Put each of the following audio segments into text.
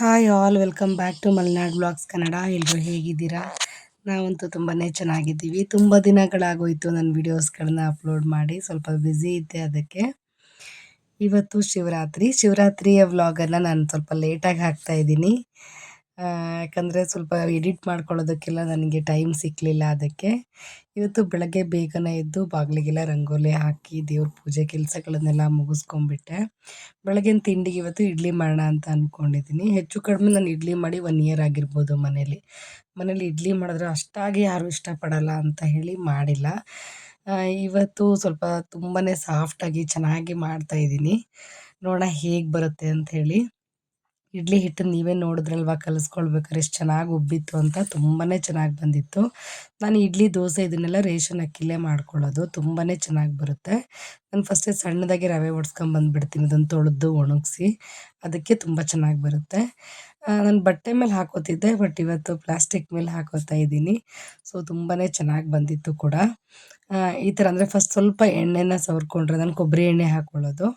Hi all, welcome back to Malenadu blogs Kannada. ಎಲ್ಲರೂ ಹೇಗಿದ್ದೀರಾ? ನಾವಂತೂ ತುಂಬಾ ಚೆನ್ನಾಗಿದ್ದೀವಿ. ತುಂಬ ದಿನಗಳಾಗೋಯಿತು ನನ್ನ ವಿಡಿಯೋಸ್ಗಳನ್ನ ಅಪ್ಲೋಡ್ ಮಾಡಿ. ಸ್ವಲ್ಪ ಬ್ಯುಸಿ ಇದ್ದೆ ಅದಕ್ಕೆ. ಇವತ್ತು ಶಿವರಾತ್ರಿ. ಶಿವರಾತ್ರಿಯ ವ್ಲಾಗನ್ನು ನಾನು ಸ್ವಲ್ಪ ಲೇಟಾಗಿ ಹಾಕ್ತಾ ಇದ್ದೀನಿ. ಯಾಕಂದರೆ ಸ್ವಲ್ಪ ಎಡಿಟ್ ಮಾಡ್ಕೊಳ್ಳೋದಕ್ಕೆಲ್ಲ ನನಗೆ ಟೈಮ್ ಸಿಕ್ಕಲಿಲ್ಲ ಅದಕ್ಕೆ. ಇವತ್ತು ಬೆಳಗ್ಗೆ ಬೇಗನೆ ಎದ್ದು ಬಾಗಿಲಿಗೆಲ್ಲ ರಂಗೋಲಿ ಹಾಕಿ ದೇವ್ರ ಪೂಜೆ ಕೆಲಸಗಳನ್ನೆಲ್ಲ ಮುಗಿಸ್ಕೊಂಡ್ಬಿಟ್ಟೆ. ಬೆಳಗಿನ ತಿಂಡಿಗೆ ಇವತ್ತು ಇಡ್ಲಿ ಮಾಡೋಣ ಅಂತ ಅಂದ್ಕೊಂಡಿದ್ದೀನಿ ಹೆಚ್ಚು ಕಡಿಮೆ ನಾನು ಇಡ್ಲಿ ಮಾಡಿ ಒನ್ ಇಯರ್ ಆಗಿರ್ಬೋದು ಮನೇಲಿ. ಮನೇಲಿ ಇಡ್ಲಿ ಮಾಡಿದ್ರೆ ಅಷ್ಟಾಗಿ ಯಾರೂ ಇಷ್ಟಪಡಲ್ಲ ಅಂತ ಹೇಳಿ ಮಾಡಿಲ್ಲ. ಇವತ್ತು ಸ್ವಲ್ಪ ತುಂಬಾ ಸಾಫ್ಟಾಗಿ ಚೆನ್ನಾಗಿ ಮಾಡ್ತಾಯಿದ್ದೀನಿ ನೋಡೋಣ ಹೇಗೆ ಬರುತ್ತೆ ಅಂತ ಹೇಳಿ. ಇಡ್ಲಿ ಹಿಟ್ಟು ನೀವೇ ನೋಡಿದ್ರಲ್ವಾ ಕಲಿಸ್ಕೊಳ್ಬೇಕಾದ್ರೆ ಎಷ್ಟು ಚೆನ್ನಾಗಿ ಉಬ್ಬಿತ್ತು ಅಂತ ತುಂಬಾ ಚೆನ್ನಾಗಿ ಬಂದಿತ್ತು. ನಾನು ಇಡ್ಲಿ, ದೋಸೆ ಇದನ್ನೆಲ್ಲ ರೇಷನ್ ಅಕ್ಕಿಲೇ ಮಾಡ್ಕೊಳ್ಳೋದು ತುಂಬಾ ಚೆನ್ನಾಗಿ ಬರುತ್ತೆ. ನಾನು ಫಸ್ಟೇ ಸಣ್ಣದಾಗಿ ರವೆ ಒಡ್ಸ್ಕೊಂಬಂದ್ಬಿಡ್ತೀನಿ ಅದನ್ನು ತೊಳೆದು ಒಣಗಿಸಿ, ಅದಕ್ಕೆ ತುಂಬ ಚೆನ್ನಾಗಿ ಬರುತ್ತೆ. ನಾನು ಬಟ್ಟೆ ಮೇಲೆ ಹಾಕೋತಿದ್ದೆ, ಬಟ್ ಇವತ್ತು ಪ್ಲಾಸ್ಟಿಕ್ ಮೇಲೆ ಹಾಕೋತಾ ಇದ್ದೀನಿ, ಸೊ ತುಂಬಾ ಚೆನ್ನಾಗಿ ಬಂದಿತ್ತು ಕೂಡ. ಈ ಥರ ಅಂದರೆ ಫಸ್ಟ್ ಸ್ವಲ್ಪ ಎಣ್ಣೆನ ಸವರ್ಕೊಂಡ್ರೆ, ನಾನು ಕೊಬ್ಬರಿ ಎಣ್ಣೆ ಹಾಕ್ಕೊಳ್ಳೋದು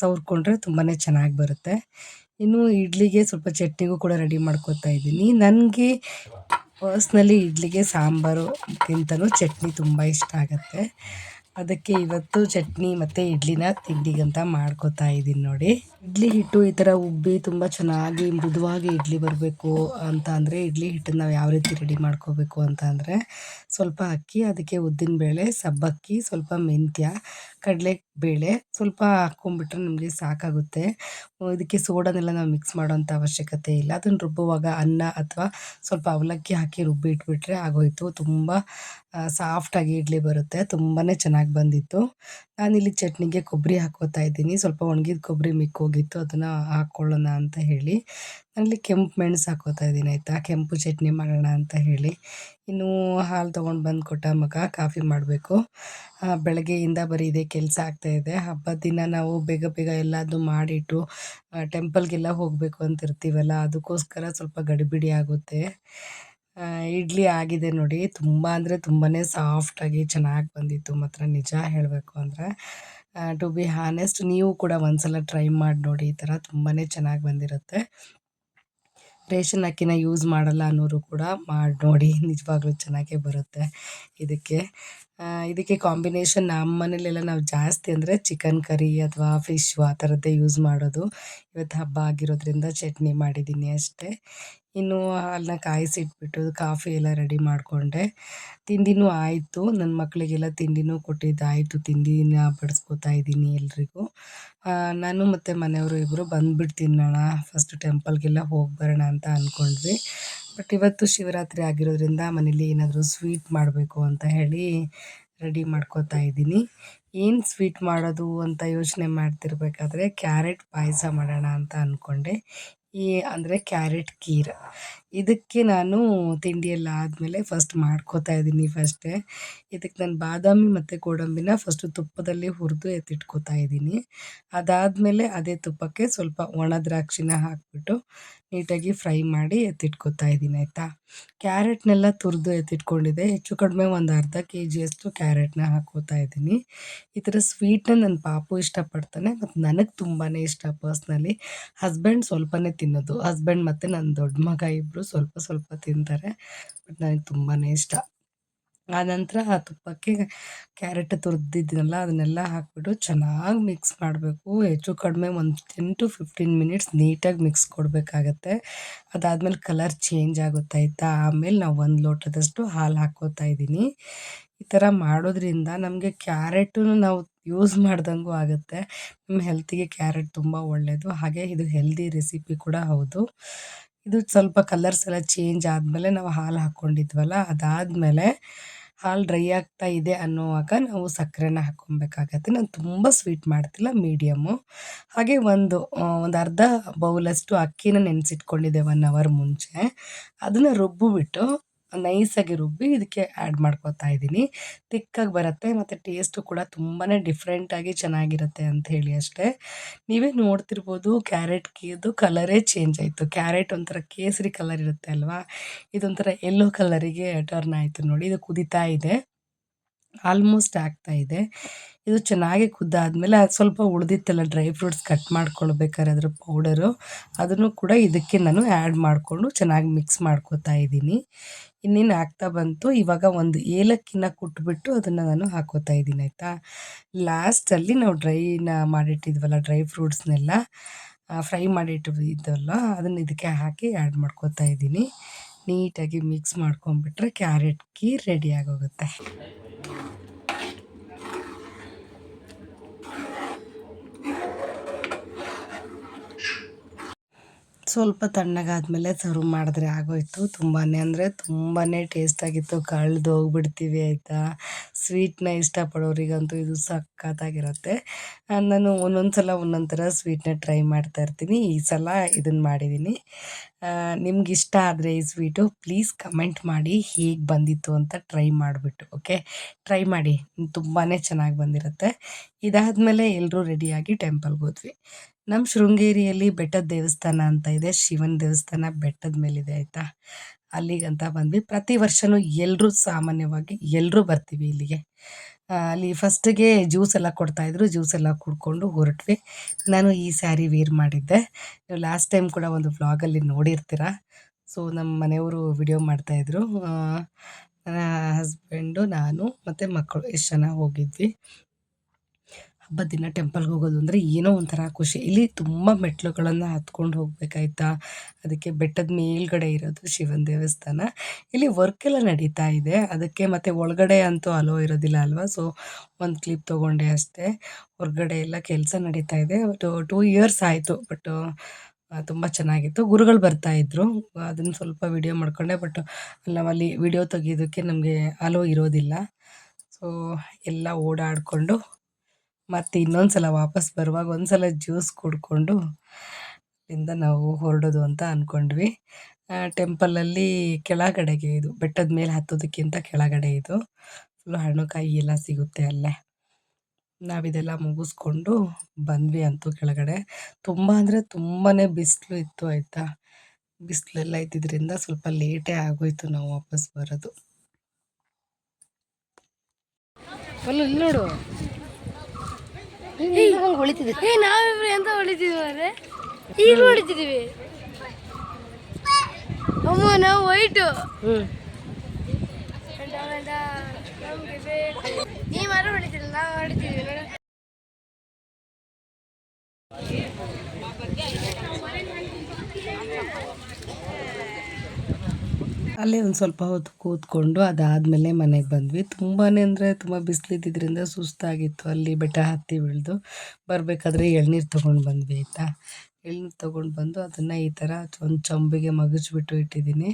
ಸವರ್ಕೊಂಡ್ರೆ ತುಂಬಾ ಚೆನ್ನಾಗಿ ಬರುತ್ತೆ. ಇನ್ನು ಇಡ್ಲಿಗೆ ಸ್ವಲ್ಪ ಚಟ್ನಿಗೂ ಕೂಡ ರೆಡಿ ಮಾಡ್ಕೊತಾ ಇದ್ದೀನಿ. ನನಗೆ ಪರ್ಸ್ನಲಿ ಇಡ್ಲಿಗೆ ಸಾಂಬಾರುಕ್ಕಿಂತಲೂ ಚಟ್ನಿ ತುಂಬ ಇಷ್ಟ ಆಗುತ್ತೆ. ಅದಕ್ಕೆ ಇವತ್ತು ಚಟ್ನಿ ಮತ್ತು ಇಡ್ಲಿನ ತಿಂಡಿಗಂತ ಮಾಡ್ಕೊತಾ ಇದ್ದೀನಿ ನೋಡಿ. ಇಡ್ಲಿ ಹಿಟ್ಟು ಈ ಥರ ಉಬ್ಬಿ ತುಂಬ ಚೆನ್ನಾಗಿ ಮೃದುವಾಗಿ ಇಡ್ಲಿ ಬರಬೇಕು ಅಂತ ಅಂದರೆ ಇಡ್ಲಿ ಹಿಟ್ಟನ್ನು ನಾವು ಯಾವ ರೀತಿ ರೆಡಿ ಮಾಡ್ಕೋಬೇಕು ಅಂತ ಅಂದರೆ ಸ್ವಲ್ಪ ಅಕ್ಕಿ, ಅದಕ್ಕೆ ಉದ್ದಿನಬೇಳೆ ಸಬ್ಬಕ್ಕಿ, ಸ್ವಲ್ಪ ಮೆಂತ್ಯ ಕಡಲೆ ಬೇಳೆ ಸ್ವಲ್ಪ ಹಾಕ್ಕೊಂಬಿಟ್ರೆ ನಮಗೆ ಸಾಕಾಗುತ್ತೆ. ಇದಕ್ಕೆ ಸೋಡನೆಲ್ಲ ನಾವು ಮಿಕ್ಸ್ ಮಾಡೋಂಥ ಅವಶ್ಯಕತೆ ಇಲ್ಲ. ಅದನ್ನು ರುಬ್ಬುವಾಗ ಅನ್ನ ಅಥವಾ ಸ್ವಲ್ಪ ಅವಲಕ್ಕಿ ಹಾಕಿ ರುಬ್ಬಿ ಇಟ್ಬಿಟ್ರೆ ಆಗೋಯಿತು. ತುಂಬ ಸಾಫ್ಟಾಗಿ ಇಡ್ಲಿ ಬರುತ್ತೆ. ತುಂಬಾ ಚೆನ್ನಾಗಿ ಬಂದಿತ್ತು. ನಾನಿಲ್ಲಿ ಚಟ್ನಿಗೆ ಕೊಬ್ಬರಿ ಹಾಕೋತಾ ಇದ್ದೀನಿ. ಸ್ವಲ್ಪ ಒಣಗಿದ ಕೊಬ್ಬರಿ ಮಿಕ್ಕೋಗಿತ್ತು. ಅದನ್ನು ಹಾಕ್ಕೊಳ್ಳೋಣ ಅಂತ ಹೇಳಿ. ನಾನಿಲ್ಲಿ ಕೆಂಪು ಮೆಣಸು ಹಾಕೋತಾ ಇದ್ದೀನಿ, ಆಯಿತಾ? ಕೆಂಪು ಚಟ್ನಿ ಮಾಡೋಣ ಅಂತ ಹೇಳಿ. ಇನ್ನು ಹಾಲು ತೊಗೊಂಡು ಬಂದು ಕೊಟ್ಟ ಮಗ ಕಾಫಿ ಮಾಡಬೇಕು. ಬೆಳಗ್ಗೆಯಿಂದ ಬರೀ ಇದೇ ಕೆಲಸ ಆಗ್ತಾಯಿದೆ ಹಬ್ಬದ ದಿನ ನಾವು ಬೇಗ ಬೇಗ ಎಲ್ಲದೂ ಮಾಡಿಟ್ಟು ಟೆಂಪಲ್ಗೆಲ್ಲ ಹೋಗಬೇಕು ಅಂತಿರ್ತೀವಲ್ಲ, ಅದಕ್ಕೋಸ್ಕರ ಸ್ವಲ್ಪ ಗಡಿಬಿಡಿ ಆಗುತ್ತೆ. ಇಡ್ಲಿ ಆಗಿದೆ ನೋಡಿ. ತುಂಬ ಅಂದರೆ ತುಂಬಾ ಸಾಫ್ಟಾಗಿ ಚೆನ್ನಾಗಿ ಬಂದಿತ್ತು. ಮಾತ್ರ ನಿಜ ಹೇಳಬೇಕು ಅಂದರೆ. ಟು ಬಿ ಹಾನೆಸ್ಟ್ ನೀವು ಕೂಡ ಒಂದ್ಸಲ ಟ್ರೈ ಮಾಡಿ ನೋಡಿ. ಈ ಥರ ತುಂಬಾ ಚೆನ್ನಾಗಿ ಬಂದಿರುತ್ತೆ. ರೇಷನ್ ಅಕ್ಕಿನ ಯೂಸ್ ಮಾಡಲ್ಲ ಅನ್ನೋರು ಕೂಡ ಮಾಡಿ ನೋಡಿ. ನಿಜವಾಗ್ಲೂ ಚೆನ್ನಾಗೇ ಬರುತ್ತೆ ಇದಕ್ಕೆ. ಇದಕ್ಕೆ ಕಾಂಬಿನೇಷನ್ ನಮ್ಮ ಮನೇಲೆಲ್ಲ ನಾವು ಜಾಸ್ತಿ ಅಂದರೆ ಚಿಕನ್ ಕರಿ ಅಥವಾ ಫಿಶ್ ಆ ಥರದ್ದೇ ಯೂಸ್ ಮಾಡೋದು. ಇವತ್ತು ಹಬ್ಬ ಆಗಿರೋದ್ರಿಂದ ಚಟ್ನಿ ಮಾಡಿದ್ದೀನಿ ಅಷ್ಟೇ. ಇನ್ನು ಹಾಲನ್ನ ಕಾಯಿಸಿಟ್ಬಿಟ್ಟು ಕಾಫಿ ಎಲ್ಲ ರೆಡಿ ಮಾಡಿಕೊಂಡೆ. ತಿಂಡಿನೂ ಆಯಿತು. ನನ್ನ ಮಕ್ಕಳಿಗೆಲ್ಲ ತಿಂಡಿನೂ ಕೊಟ್ಟಿದ್ದಾಯಿತು. ತಿಂಡಿನ ಬಡಿಸ್ಕೊತಾ ಇದ್ದೀನಿ ಎಲ್ರಿಗೂ. ನಾನು ಮತ್ತು ಮನೆಯವರು ಇಬ್ಬರು ಬಂದ್ಬಿಟ್ಟು ತಿನ್ನೋಣ ಫಸ್ಟ್ ಟೆಂಪಲ್ಗೆಲ್ಲ ಹೋಗಿ ಬರೋಣ ಅಂತ ಅಂದ್ಕೊಂಡ್ವಿ ಬಟ್ ಇವತ್ತು ಶಿವರಾತ್ರಿ ಆಗಿರೋದ್ರಿಂದ ಮನೇಲಿ ಏನಾದರೂ ಸ್ವೀಟ್ ಮಾಡಬೇಕು ಅಂತ ಹೇಳಿ ರೆಡಿ ಮಾಡ್ಕೋತಾ ಇದ್ದೀನಿ. ಏನು ಸ್ವೀಟ್ ಮಾಡೋದು ಅಂತ ಯೋಚನೆ ಮಾಡ್ತಿರ್ಬೇಕಾದ್ರೆ ಕ್ಯಾರೆಟ್ ಪಾಯಸ ಮಾಡೋಣ ಅಂತ ಅಂದ್ಕೊಂಡೆ ಈ ಅಂದರೆ ಕ್ಯಾರೆಟ್ ಕೀರ್ ಇದಕ್ಕೆ ನಾನು ತಿಂಡಿಯೆಲ್ಲ ಆದಮೇಲೆ ಫಸ್ಟ್ ಮಾಡ್ಕೋತಾ ಇದ್ದೀನಿ ಫಸ್ಟೇ ಇದಕ್ಕೆ ನಾನು ಬಾದಾಮಿ ಮತ್ತು ಗೋಡಂಬಿನ ಫಸ್ಟು ತುಪ್ಪದಲ್ಲಿ ಹುರಿದು ಎತ್ತಿಟ್ಕೋತಾ ಇದ್ದೀನಿ. ಅದಾದಮೇಲೆ ಅದೇ ತುಪ್ಪಕ್ಕೆ ಸ್ವಲ್ಪ ಒಣ ದ್ರಾಕ್ಷಿನ ಹಾಕಿಬಿಟ್ಟು ನೀಟಾಗಿ ಫ್ರೈ ಮಾಡಿ ಎತ್ತಿಟ್ಕೋತಾ ಇದ್ದೀನಿ, ಆಯಿತಾ? ಕ್ಯಾರೆಟ್ನೆಲ್ಲ ತುರಿದು ಎತ್ತಿಟ್ಕೊಂಡಿದ್ದೆ. ಹೆಚ್ಚು ಕಡಿಮೆ ಒಂದು ಅರ್ಧ ಕೆ ಜಿಯಷ್ಟು ಕ್ಯಾರೆಟ್ನ ಹಾಕೋತಾ ಇದ್ದೀನಿ. ಈ ಥರ ಸ್ವೀಟ್ನ ನನ್ನ ಪಾಪು ಇಷ್ಟಪಡ್ತಾನೆ ಮತ್ತು ನನಗೆ ತುಂಬಾ ಇಷ್ಟ ಪರ್ಸ್ನಲಿ ಹಸ್ಬೆಂಡ್ ಸ್ವಲ್ಪನೇ ತಿನ್ನೋದು. ಹಸ್ಬೆಂಡ್ ಮತ್ತು ನನ್ನ ದೊಡ್ಡ ಮಗ ಇಬ್ಬರು ಸ್ವಲ್ಪ ಸ್ವಲ್ಪ ತಿಂತಾರೆ, ಬಟ್ ನನಗೆ ತುಂಬಾ ಇಷ್ಟ. ಆನಂತರ ಆ ತುಪ್ಪಕ್ಕೆ ಕ್ಯಾರೆಟ್ ತುರಿದಿದ್ನಲ್ಲ, ಅದನ್ನೆಲ್ಲ ಹಾಕ್ಬಿಟ್ಟು ಚೆನ್ನಾಗಿ ಮಿಕ್ಸ್ ಮಾಡಬೇಕು. ಹೆಚ್ಚು ಕಡಿಮೆ ಒಂದು ಟೆನ್ ಟು ಫಿಫ್ಟೀನ್ ಮಿನಿಟ್ಸ್ ನೀಟಾಗಿ ಮಿಕ್ಸ್ ಕೊಡಬೇಕಾಗತ್ತೆ. ಅದಾದಮೇಲೆ ಕಲರ್ ಚೇಂಜ್ ಆಗುತ್ತೆ ಆಯಿತಾ? ಆಮೇಲೆ ನಾವು ಒಂದು ಲೋಟದಷ್ಟು ಹಾಲು ಹಾಕ್ಕೋತಾ ಇದ್ದೀನಿ. ಈ ಥರ ಮಾಡೋದ್ರಿಂದ ನಮಗೆ ಕ್ಯಾರೆಟು ನಾವು ಯೂಸ್ ಮಾಡ್ದಂಗೂ ಆಗುತ್ತೆ. ನಮ್ಮ ಹೆಲ್ತಿಗೆ ಕ್ಯಾರೆಟ್ ತುಂಬ ಒಳ್ಳೆಯದು ಹಾಗೆ ಇದು ಹೆಲ್ದಿ ರೆಸಿಪಿ ಕೂಡ ಹೌದು. ಇದು ಸ್ವಲ್ಪ ಕಲರ್ಸ್ ಎಲ್ಲ ಚೇಂಜ್ ಆದಮೇಲೆ ನಾವು ಹಾಲು ಹಾಕ್ಕೊಂಡಿದ್ವಲ್ಲ, ಅದಾದಮೇಲೆ ಹಾಲು ಡ್ರೈ ಆಗ್ತಾ ಇದೆ ಅನ್ನುವಾಗ ನಾವು ಸಕ್ಕರೆನ ಹಾಕ್ಕೊಬೇಕಾಗತ್ತೆ. ನಾನು ತುಂಬ ಸ್ವೀಟ್ ಮಾಡ್ತಿಲ್ಲ ಮೀಡಿಯಮ್ಮು ಹಾಗೆ ಒಂದು ಒಂದು ಅರ್ಧ ಬೌಲಷ್ಟು ಅಕ್ಕಿನ ನೆನೆಸಿಟ್ಕೊಂಡಿದ್ದೆ ಒನ್ ಅವರ್ ಮುಂಚೆ. ಅದನ್ನು ರುಬ್ಬಿಬಿಟ್ಟು ನೈಸಾಗಿ ರುಬ್ಬಿ ಇದಕ್ಕೆ ಆ್ಯಡ್ ಮಾಡ್ಕೊತಾ ಇದ್ದೀನಿ. ತಿಕ್ಕಾಗಿ ಬರುತ್ತೆ ಮತ್ತು ಟೇಸ್ಟು ಕೂಡ ತುಂಬಾ ಡಿಫ್ರೆಂಟಾಗಿ ಚೆನ್ನಾಗಿರುತ್ತೆ ಅಂತ ಹೇಳಿ ಅಷ್ಟೇ. ನೀವೇ ನೋಡ್ತಿರ್ಬೋದು ಕ್ಯಾರೆಟ್ ಕೀದು ಕಲರೇ ಚೇಂಜ್ ಆಯಿತು. ಕ್ಯಾರೆಟ್ ಒಂಥರ ಕೇಸರಿ ಕಲರ್ ಇರುತ್ತೆ ಅಲ್ವಾ? ಇದೊಂಥರ ಯೆಲ್ಲೋ ಕಲರಿಗೆ ಟರ್ನ್ ಆಯಿತು ನೋಡಿ, ಇದು ಕುದೀತಾ ಇದೆ. ಆಲ್ಮೋಸ್ಟ್ ಆಗ್ತಾ ಇದೆ. ಇದು ಚೆನ್ನಾಗಿ ಕುದ್ದಾದಮೇಲೆ ಅದು ಸ್ವಲ್ಪ ಉಳಿದಿತ್ತಲ್ಲ ಡ್ರೈ ಫ್ರೂಟ್ಸ್ ಕಟ್ ಮಾಡ್ಕೊಳ್ಬೇಕಾದ್ರೆ ಅದ್ರ ಪೌಡರು ಅದನ್ನು ಕೂಡ ಇದಕ್ಕೆ ನಾನು ಆ್ಯಡ್ ಮಾಡಿಕೊಂಡು ಚೆನ್ನಾಗಿ ಮಿಕ್ಸ್ ಮಾಡ್ಕೊತಾ ಇದ್ದೀನಿ. ಇನ್ನೇನು ಆಗ್ತಾ ಬಂತು, ಇವಾಗ ಒಂದು ಏಲಕ್ಕಿನ ಕುಟ್ಬಿಟ್ಟು ಅದನ್ನು ನಾನು ಹಾಕೋತಾ ಇದ್ದೀನಿ, ಆಯಿತಾ? ಲಾಸ್ಟಲ್ಲಿ ನಾವು ಡ್ರೈನ ಮಾಡಿಟ್ಟಿದ್ವಲ್ಲ ಡ್ರೈ ಫ್ರೂಟ್ಸ್ನೆಲ್ಲ ಫ್ರೈ ಮಾಡಿಟ್ಟಿದ್ದಲ್ಲ ಅದನ್ನು ಇದಕ್ಕೆ ಹಾಕಿ ಆ್ಯಡ್ ಮಾಡ್ಕೋತಾ ಇದ್ದೀನಿ. ನೀಟಾಗಿ ಮಿಕ್ಸ್ ಮಾಡ್ಕೊಂಬಿಟ್ರೆ ಕ್ಯಾರೆಟ್ ಕೀ ರೆಡಿ ಆಗೋಗುತ್ತೆ. ಸ್ವಲ್ಪ ತಣ್ಣಗಾದ್ಮೇಲೆ ಸರ್ವ್ ಮಾಡಿದ್ರೆ ಆಗೋಯ್ತು. ತುಂಬಾ ಅಂದರೆ ತುಂಬಾ ಟೇಸ್ಟಾಗಿತ್ತು ಕಳೆದು ಹೋಗ್ಬಿಡ್ತೀವಿ ಆಯಿತಾ? ಸ್ವೀಟ್ನ ಇಷ್ಟಪಡೋರಿಗಂತೂ ಇದು ಸಖತ್ತಾಗಿರುತ್ತೆ. ನಾನು ಒಂದೊಂದು ಸಲ ಒಂದೊಂದು ಥರ ಸ್ವೀಟ್ನ ಟ್ರೈ ಮಾಡ್ತಾ ಇರ್ತೀನಿ. ಈ ಸಲ ಇದನ್ನು ಮಾಡಿದ್ದೀನಿ ನಿಮ್ಗೆ ಇಷ್ಟ ಆದರೆ ಈ ಸ್ವೀಟು ಪ್ಲೀಸ್ ಕಮೆಂಟ್ ಮಾಡಿ ಹೇಗೆ ಬಂದಿತ್ತು ಅಂತ ಟ್ರೈ ಮಾಡಿಬಿಟ್ಟು ಓಕೆ ಟ್ರೈ ಮಾಡಿ. ತುಂಬಾ ಚೆನ್ನಾಗಿ ಬಂದಿರುತ್ತೆ. ಇದಾದಮೇಲೆ ಎಲ್ಲರೂ ರೆಡಿಯಾಗಿ ಟೆಂಪಲ್ಗೆ ಹೋದ್ವಿ. ನಮ್ಮ ಶೃಂಗೇರಿಯಲ್ಲಿ ಬೆಟ್ಟದ ದೇವಸ್ಥಾನ ಅಂತ ಇದೆ. ಶಿವನ ದೇವಸ್ಥಾನ ಬೆಟ್ಟದ ಮೇಲಿದೆ ಆಯಿತಾ? ಅಲ್ಲಿಗಂತ ಬಂದ್ವಿ. ಪ್ರತಿ ವರ್ಷನೂ ಎಲ್ಲರೂ ಸಾಮಾನ್ಯವಾಗಿ ಎಲ್ಲರೂ ಬರ್ತೀವಿ ಇಲ್ಲಿಗೆ. ಅಲ್ಲಿ ಫಸ್ಟಿಗೆ ಜ್ಯೂಸ್ ಎಲ್ಲ ಕೊಡ್ತಾಯಿದ್ರು ಜ್ಯೂಸ್ ಎಲ್ಲ ಕುಡ್ಕೊಂಡು ಹೊರಟ್ವಿ. ನಾನು ಈ ಸ್ಯಾರಿ ವೇರ್ ಮಾಡಿದ್ದೆ. ನೀವು ಲಾಸ್ಟ್ ಟೈಮ್ ಕೂಡ ಒಂದು ವ್ಲಾಗಲ್ಲಿ ನೋಡಿರ್ತೀರ? ಸೊ ನಮ್ಮ ಮನೆಯವರು ವಿಡಿಯೋ ಮಾಡ್ತಾಯಿದ್ರು ನನ್ನ ಹಸ್ಬೆಂಡು ನಾನು ಮತ್ತು ಮಕ್ಕಳು ಎಷ್ಟು ಜನ ಹೋಗಿದ್ವಿ. ಹಬ್ಬದ ದಿನ ಟೆಂಪಲ್ಗೆ ಹೋಗೋದು ಅಂದರೆ ಏನೋ ಒಂಥರ ಖುಷಿ. ಇಲ್ಲಿ ತುಂಬ ಮೆಟ್ಲುಗಳನ್ನು ಹತ್ಕೊಂಡು ಹೋಗ್ಬೇಕಾಯ್ತಾ? ಅದಕ್ಕೆ ಬೆಟ್ಟದ ಮೇಲ್ಗಡೆ ಇರೋದು ಶಿವನ ದೇವಸ್ಥಾನ. ಇಲ್ಲಿ ವರ್ಕ್ ಎಲ್ಲ ನಡೀತಾ ಇದೆ. ಅದಕ್ಕೆ ಮತ್ತು ಒಳಗಡೆ ಅಂತೂ ಅಲೋ ಇರೋದಿಲ್ಲ ಅಲ್ವಾ? ಸೊ ಒಂದು ಕ್ಲಿಪ್ ತೊಗೊಂಡೆ ಅಷ್ಟೇ. ಹೊರಗಡೆ ಎಲ್ಲ ಕೆಲಸ ನಡೀತಾ ಇದೆ. ಬಟ್ ಟೂ ಇಯರ್ಸ್ ಆಯಿತು. ಬಟ್ ತುಂಬ ಚೆನ್ನಾಗಿತ್ತು. ಗುರುಗಳು ಬರ್ತಾಯಿದ್ರು ಅದನ್ನು ಸ್ವಲ್ಪ ವಿಡಿಯೋ ಮಾಡಿಕೊಂಡೆ. ಬಟ್ ನಾವಲ್ಲಿ ವಿಡಿಯೋ ತೆಗಿಯೋದಕ್ಕೆ ನಮಗೆ ಅಲೋ ಇರೋದಿಲ್ಲ. ಸೊ ಎಲ್ಲ ಓಡಾಡಿಕೊಂಡು ಮತ್ತು ಇನ್ನೊಂದು ಸಲ ವಾಪಸ್ ಬರುವಾಗ ಒಂದು ಸಲ ಜ್ಯೂಸ್ ಕುಡ್ಕೊಂಡು ಅಲ್ಲಿಂದ ನಾವು ಹೊರಡೋದು ಅಂತ ಅಂದ್ಕೊಂಡ್ವಿ ಟೆಂಪಲಲ್ಲಿ ಕೆಳಗಡೆಗೆ ಇದು, ಬೆಟ್ಟದ ಮೇಲೆ ಹತ್ತೋದಕ್ಕಿಂತ ಕೆಳಗಡೆ ಇದು. ಫುಲ್ಲು ಹಣ್ಣುಕಾಯಿ ಎಲ್ಲ ಸಿಗುತ್ತೆ ಅಲ್ಲೇ. ನಾವಿದೆಲ್ಲ ಮುಗಿಸ್ಕೊಂಡು ಬಂದ್ವಿ ಅಂತೂ ಕೆಳಗಡೆ. ತುಂಬ ಅಂದರೆ ತುಂಬಾ ಬಿಸಿಲು ಇತ್ತು ಆಯಿತಾ? ಬಿಸಿಲೆಲ್ಲ ಇದ್ದಿದ್ದರಿಂದ ಸ್ವಲ್ಪ ಲೇಟೇ ಆಗೋಯ್ತು ನಾವು ವಾಪಸ್ ಬರೋದು. ನೋಡು. ಹೊಳಿತಿದ್ವಿ. ಏ ನಾವಿಬ್ರು ಎಂತ ಹೊಳಿತಿದ್ವಿ ಅಂದ್ರೆ ಈಗ ಹೊಳಿತಿದೀವಿ. ಅಮ್ಮ ನಾವು ವೈಟು. ಹ್ಞೂ ನೀವು ಯಾರು ಹೊಡಿತಿಲ್ಲ ನಾವು ಹೊಡಿತೀವಿ ಅಲ್ಲೇ ಒಂದು ಸ್ವಲ್ಪ ಹೊತ್ತು ಕೂತ್ಕೊಂಡು ಅದಾದಮೇಲೆ ಮನೆಗೆ ಬಂದ್ವಿ. ತುಂಬಾ ಅಂದರೆ ತುಂಬ ಬಿಸಿಲಿದ್ದಿದ್ದರಿಂದ ಸುಸ್ತಾಗಿತ್ತು ಅಲ್ಲಿ ಬೆಟ್ಟ ಹತ್ತಿ ಬೀಳ್ದು. ಬರಬೇಕಾದ್ರೆ ಎಳ್ನೀರು ತೊಗೊಂಡು ಬಂದ್ವಿ ಆಯಿತಾ? ಎಳ್ನೀರು ತೊಗೊಂಡು ಬಂದು ಅದನ್ನು ಈ ಥರ ಒಂದು ಚಂಬಿಗೆ ಮಗಚ್ಬಿಟ್ಟು ಇಟ್ಟಿದ್ದೀನಿ.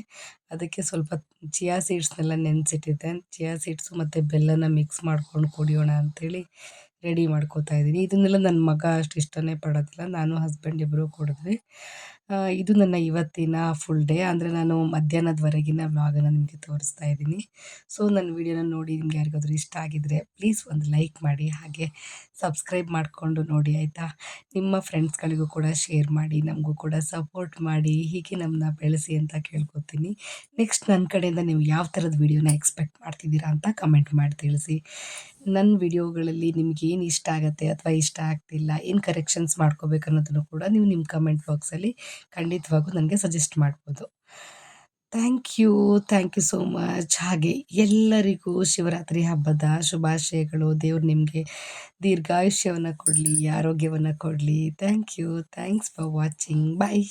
ಅದಕ್ಕೆ ಸ್ವಲ್ಪ ಚಿಯಾ ಸೀಡ್ಸ್ನೆಲ್ಲ ನೆನೆಸಿಟ್ಟಿದ್ದೆ. ಚಿಯಾ ಸೀಡ್ಸು ಮತ್ತು ಬೆಲ್ಲನ ಮಿಕ್ಸ್ ಮಾಡ್ಕೊಂಡು ಕುಡಿಯೋಣ ಅಂಥೇಳಿ ರೆಡಿ ಮಾಡ್ಕೋತಾ ಇದ್ದೀನಿ. ಇದನ್ನೆಲ್ಲ ನನ್ನ ಮಗ ಅಷ್ಟು ಇಷ್ಟನೇ ಪಡೋದಿಲ್ಲ. ನಾನು ಹಸ್ಬೆಂಡ್ ಇಬ್ಬರೂ ಕುಡಿದ್ವಿ. ಇದು ನನ್ನ ಇವತ್ತಿನ ಫುಲ್ ಡೇ ಅಂದರೆ ನಾನು ಮಧ್ಯಾಹ್ನದವರೆಗಿನ ವ್ಲಾಗನ್ನು ನಿಮಗೆ ತೋರಿಸ್ತಾ ಇದ್ದೀನಿ. ಸೊ ನನ್ನ ವಿಡಿಯೋನ ನೋಡಿ ನಿಮ್ಗೆ ಯಾರಿಗಾದ್ರೂ ಇಷ್ಟ ಆಗಿದ್ದರೆ ಪ್ಲೀಸ್ ಒಂದು ಲೈಕ್ ಮಾಡಿ, ಹಾಗೆ ಸಬ್ಸ್ಕ್ರೈಬ್ ಮಾಡಿಕೊಂಡು ನೋಡಿ, ಆಯಿತಾ? ನಿಮ್ಮ ಫ್ರೆಂಡ್ಸ್ಗಳಿಗೂ ಕೂಡ ಶೇರ್ ಮಾಡಿ, ನಮಗೂ ಕೂಡ ಸಪೋರ್ಟ್ ಮಾಡಿ, ಹೀಗೆ ನಮ್ಮನ್ನ ಬೆಳೆಸಿ ಅಂತ ಕೇಳ್ಕೊತೀನಿ. ನೆಕ್ಸ್ಟ್ ನನ್ನ ಕಡೆಯಿಂದ ನೀವು ಯಾವ ಥರದ ವೀಡಿಯೋನ ಎಕ್ಸ್ಪೆಕ್ಟ್ ಮಾಡ್ತಿದ್ದೀರಾ ಅಂತ ಕಮೆಂಟ್ ಮಾಡಿ ತಿಳಿಸಿ. ನನ್ನ ವಿಡಿಯೋಗಳಲ್ಲಿ ನಿಮ್ಗೆ ಏನು ಇಷ್ಟ ಆಗುತ್ತೆ ಅಥವಾ ಇಷ್ಟ ಆಗ್ತಿಲ್ಲ, ಏನು ಕರೆಕ್ಷನ್ಸ್ ಮಾಡ್ಕೋಬೇಕು ಅನ್ನೋದನ್ನು ಕೂಡ ನೀವು ನಿಮ್ಮ ಕಮೆಂಟ್ ಬಾಕ್ಸಲ್ಲಿ ಖಂಡಿತವಾಗೂ ನನಗೆ ಸಜೆಸ್ಟ್ ಮಾಡ್ಬೋದು. Thank you thank you so much ಹಾಗೆ ಎಲ್ಲರಿಗೂ ಶಿವರಾತ್ರಿ ಹಬ್ಬದ ಶುಭಾಶಯಗಳು. ದೇವ್ರು ನಿಮಗೆ ದೀರ್ಘಾಯುಷ್ಯವನ್ನು ಕೊಡಲಿ, ಆರೋಗ್ಯವನ್ನು ಕೊಡಲಿ. Thank you thanks for watching bye